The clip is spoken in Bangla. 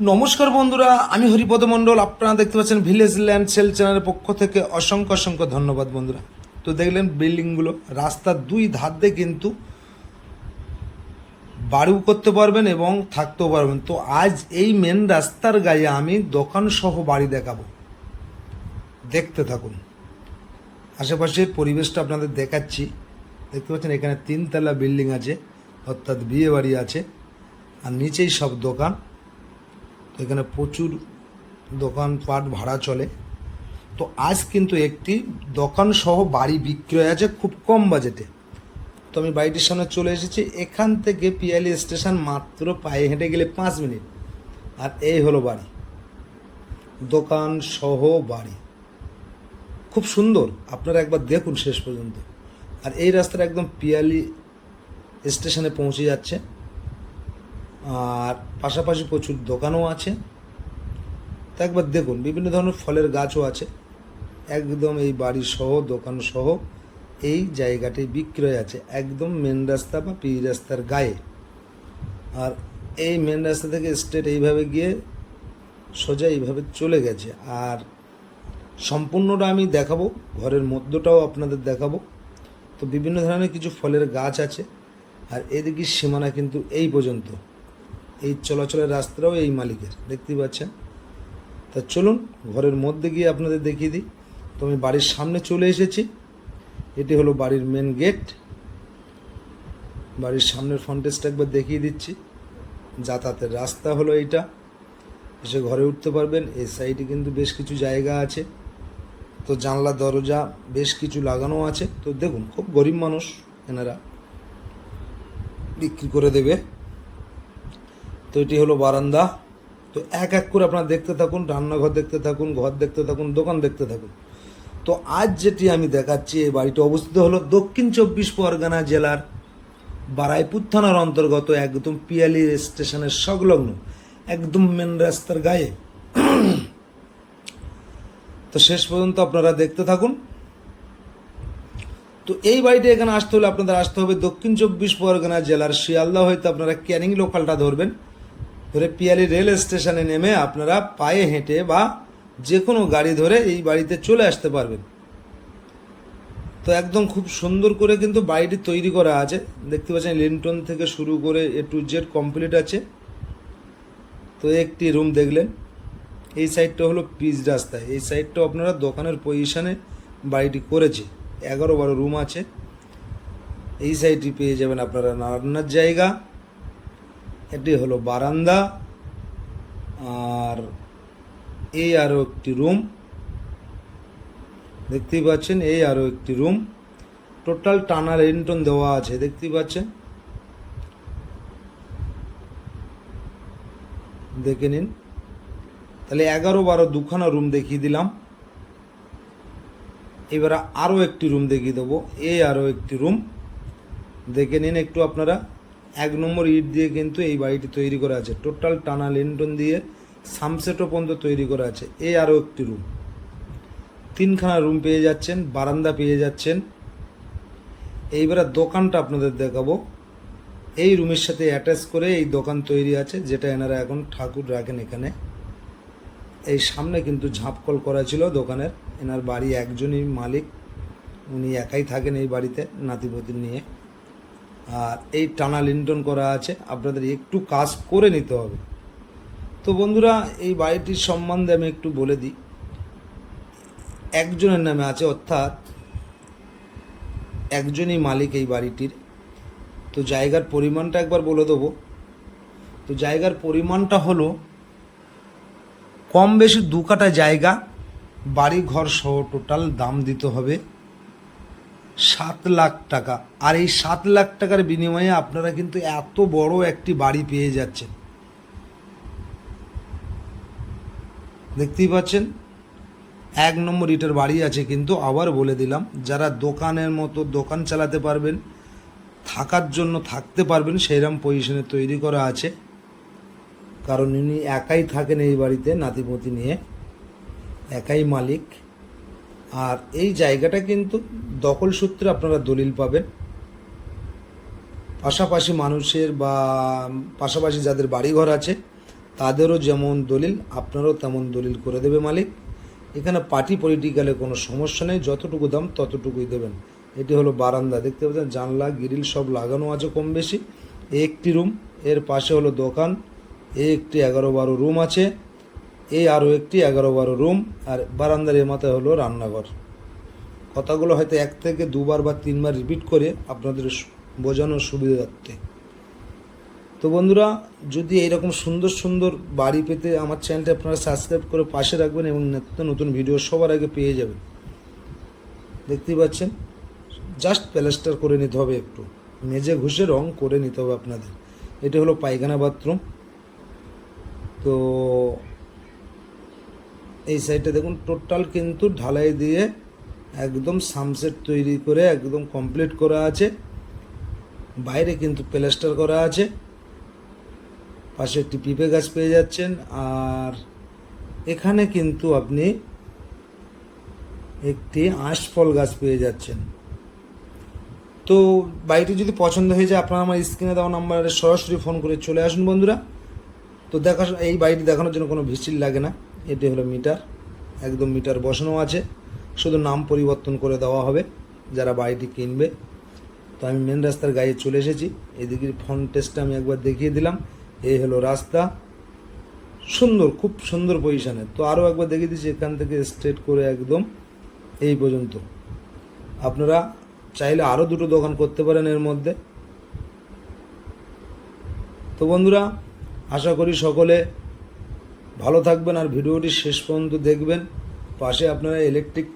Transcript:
নমস্কার বন্ধুরা, আমি হরিপদ মণ্ডল। আপনারা দেখতে পাচ্ছেন ভিলেজ ল্যান্ড সেল চ্যানেলের পক্ষ থেকে অসংখ্য অসংখ্য ধন্যবাদ বন্ধুরা। তো দেখলেন বিল্ডিংগুলো, রাস্তার দুই ধার দিয়ে কিন্তু বাড়িও করতে পারবেন এবং থাকতেও পারবেন। তো আজ এই মেন রাস্তার গায়ে আমি দোকান সহ বাড়ি দেখাবো। দেখতে থাকুন। আশেপাশের পরিবেশটা আপনাদের দেখাচ্ছি। দেখতে পাচ্ছেন এখানে তিনতলা বিল্ডিং আছে, অর্থাৎ বিয়ে বাড়ি আছে, আর নিচেই সব দোকান। এখানে প্রচুর দোকানপাট ভাড়া চলে। তো আজ কিন্তু একটি দোকান সহ বাড়ি বিক্রয় আছে খুব কম বাজেটে। তো আমি বাড়িটির সামনে চলে এসেছি, এখান থেকে পিয়ালি স্টেশন মাত্র পায়ে হেঁটে গেলে পাঁচ মিনিট। আর এই হলো বাড়ি। দোকান সহ বাড়ি। খুব সুন্দর, আপনারা একবার দেখুন শেষ পর্যন্ত। আর এই রাস্তাটা একদম পিয়ালি স্টেশনে পৌঁছে যাচ্ছে। আর পাশাপাশি প্রচুর দোকানও আছে। তো একবার দেখুন, বিভিন্ন ধরনের ফলের গাছও আছে। একদম এই বাড়ি সহ দোকান সহ এই জায়গাটি বিক্রয় আছে, একদম মেন রাস্তা বা পি রাস্তার গায়ে। আর এই মেন রাস্তা থেকে স্টেট এইভাবে গিয়ে সোজা এইভাবে চলে গেছে। আর সম্পূর্ণটা আমি দেখাবো, ঘরের মধ্যটাও আপনাদের দেখাবো। তো বিভিন্ন ধরনের কিছু ফলের গাছ আছে, আর এদিকে সীমানা কিন্তু এই পর্যন্ত। এই চলাচলের রাস্তাটাও এই মালিকের, দেখতেই পাচ্ছেন? তা চলুন, ঘরের মধ্যে গিয়ে আপনাদের দেখিয়ে দিই। তো আমি বাড়ির সামনে চলে এসেছি। এটি হলো বাড়ির মেন গেট বাড়ির সামনের ফ্রন্টেজটা একবার দেখিয়ে দিচ্ছি। যাতায়াতের রাস্তা হলো এইটা। এসে ঘরে উঠতে পারবেন। এই সাইডে কিন্তু বেশ কিছু জায়গা আছে। তো জানলা, দরজা, বেশ কিছু লাগানো আছে। তো দেখুন, খুব গরিব মানুষ এনারা বিক্রি করে দেবে। তো এটি হলো বারান্দা। তো এক এক করে আপনারা দেখতে থাকুন, রান্নাঘর দেখতে থাকুন, ঘর দেখতে থাকুন, দোকান দেখতে থাকুন। তো আজ যেটি আমি দেখাচ্ছি, এই বাড়িটি অবস্থিত হলো দক্ষিণ চব্বিশ পরগনা জেলার বারাইপুর থানার অন্তর্গত একদম পিয়ালি স্টেশনের সংলগ্ন, একদম মেন রাস্তার গায়ে। তো শেষ পর্যন্ত আপনারা দেখতে থাকুন। তো এই বাড়িটি এখানে আসতে হলে আপনাদের আসতে হবে দক্ষিণ চব্বিশ পরগনা জেলার শিয়ালদা হয়তো আপনারা ক্যানিং লোকালটা ধরবেন। ধরে পিয়ালি রেল স্টেশনে নেমে আপনারা পায়ে হেঁটে বা যে কোনো গাড়ি ধরে এই বাড়িতে চলে আসতে পারবেন। তো একদম খুব সুন্দর করে কিন্তু বাড়িটি তৈরি করা আছে। দেখতে পাচ্ছেন লিন্টন থেকে শুরু করে এ টু জেড কমপ্লিট আছে। তো একটি রুম দেখলেন। এই সাইডটা হলো পিচ রাস্তা। এই সাইডটা আপনারা দোকানের পজিশানে বাড়িটি করেছে। এগারো বারো রুম আছে। এই সাইডটি পেয়ে যাবেন আপনারা রান্নার জায়গা। এটি হলো বারান্দা, আর এই আরও একটি রুম। দেখতেই পাচ্ছেন এই আরও একটি রুম। টোটাল টানা রেন্টন দেওয়া আছে, দেখতেই পাচ্ছেন। দেখে নিন। তাহলে এগারো বারো দুখানা রুম দেখিয়ে দিলাম। এবারে আরও একটি রুম দেখিয়ে দেবো। এই আরও একটি রুম। দেখে নিন একটু আপনারা। এক নম্বর ইট দিয়ে কিন্তু এই বাড়িটি তৈরি করা আছে। টোটাল টানা লেন্টন দিয়ে সামসেটও পর্যন্ত তৈরি করা আছে। এই আরও একটি রুম। তিনখানা রুম পেয়ে যাচ্ছেন, বারান্দা পেয়ে যাচ্ছেন। এইবারে দোকানটা আপনাদের দেখাবো। এই রুমের সাথে অ্যাটাচ করে এই দোকান তৈরি আছে, যেটা এনারা এখন ঠাকুর রাখেন এখানে। এই সামনে কিন্তু ঝাঁপকল করা ছিল দোকানের। এনার বাড়ি একজনই মালিক। উনি একাই থাকেন এই বাড়িতে, নাতিপতি নিয়ে। আর এই টানা লিন্টন করা আছে, আপনাদের একটু কাজ করে নিতে হবে। তো বন্ধুরা, এই বাড়িটির সম্বন্ধে আমি একটু বলে দিই। একজনের নামে আছে, অর্থাৎ একজনই মালিক এই বাড়িটির। তো জায়গার পরিমাণটা একবার বলে দেবো। তো জায়গার পরিমাণটা হলো, কম বেশি দু কাটা জায়গা বাড়ি ঘর সহ টোটাল দাম দিতে হবে। সাত লাখ টাকা। আর এই সাত লাখ টাকার বিনিময়ে আপনারা কিন্তু এত বড় একটি বাড়ি পেয়ে যাচ্ছেন। দেখতেই পাচ্ছেন? এক নম্বর ইটের বাড়ি আছে কিন্তু আবার বলে দিলাম, যারা দোকানের মতো দোকান চালাতে পারবেন, থাকার জন্য থাকতে পারবেন সেইরকম পজিশনে তৈরি করা আছে। কারণ ইনি একাই থাকেন এই বাড়িতে, নাতিপতি নিয়ে। একাই মালিক। আর এই জায়গাটা কিন্তু দখল সূত্রে আপনারা দলিল পাবেন। পাশাপাশি মানুষের বা পাশাপাশি যাদের বাড়িঘর আছে, তাদেরও যেমন দলিল, আপনারও তেমন দলিল করে দেবে মালিক। এখানে পার্টি পলিটিক্যালে কোনো সমস্যা নেই, যতটুকু দাম ততটুকুই দেবেন। এটি হলো বারান্দা, দেখতে পাচ্ছেন? জানলা, গ্রিল সব লাগানো আছে কম বেশি। একটি রুম, এর পাশে হলো দোকান, একটি এগারো বারো রুম আছে। এই আরও একটি এগারো বারো রুম আর বারান্দার এ মাথায় হলো রান্নাঘর। কথাগুলো হয়তো এক থেকে দুবার বা তিনবার রিপিট করে আপনাদের বোঝানোর সুবিধার্থে তো বন্ধুরা, যদি এইরকম সুন্দর সুন্দর বাড়ি পেতে আমার চ্যানেলটা আপনারা সাবস্ক্রাইব করে পাশে রাখবেন এবং নিত্য নতুন ভিডিও সবার আগে পেয়ে যাবেন। দেখতেই পাচ্ছেন, জাস্ট প্যালেস্টার করে নিতে হবে একটু। মেজে ঘুষে রং করে নিতে হবে আপনাদের। এটা হলো পায়খানা বাথরুম। তো এই সাইডটা দেখুন টোটাল কিন্তু ঢালাই দিয়ে একদম সামসেট তৈরি করে একদম কমপ্লিট করা আছে। বাইরে কিন্তু প্লাস্টার করা আছে। পাশে একটি পিঁপে গাছ পেয়ে যাচ্ছেন। আর এখানে কিন্তু আপনি একটি আঁশফল গাছ পেয়ে যাচ্ছেন। তো বাড়িটি যদি পছন্দ হয়ে যায়, আপনারা আমার স্ক্রিনে দেওয়া নাম্বারে সরাসরি ফোন করে চলে আসুন বন্ধুরা। তো দেখা, এই বাড়িটি দেখানোর জন্য কোনো ভিসিল লাগে না। এটি হলো মিটার। একদম মিটার বসানো আছে। শুধু নাম পরিবর্তন করে দেওয়া হবে, যারা বাড়িটি কিনবে। তো আমি মেন রাস্তার গায়ে চলে এসেছি। এদিকে ফ্রন্ট টেস্টটা আমি একবার দেখিয়ে দিলাম। এই হলো রাস্তা। সুন্দর, খুব সুন্দর পজিশানে তো আরও একবার দেখিয়ে দিচ্ছি, এখান থেকে স্ট্রেট করে একদম এই পর্যন্ত। আপনারা চাইলে আরও দুটো দোকান করতে পারেন এর মধ্যে। তো বন্ধুরা, আশা করি সকলে ভালো থাকবেন আর ভিডিওটি শেষ পর্যন্ত দেখবেন। পাশে আপনারা ইলেকট্রিক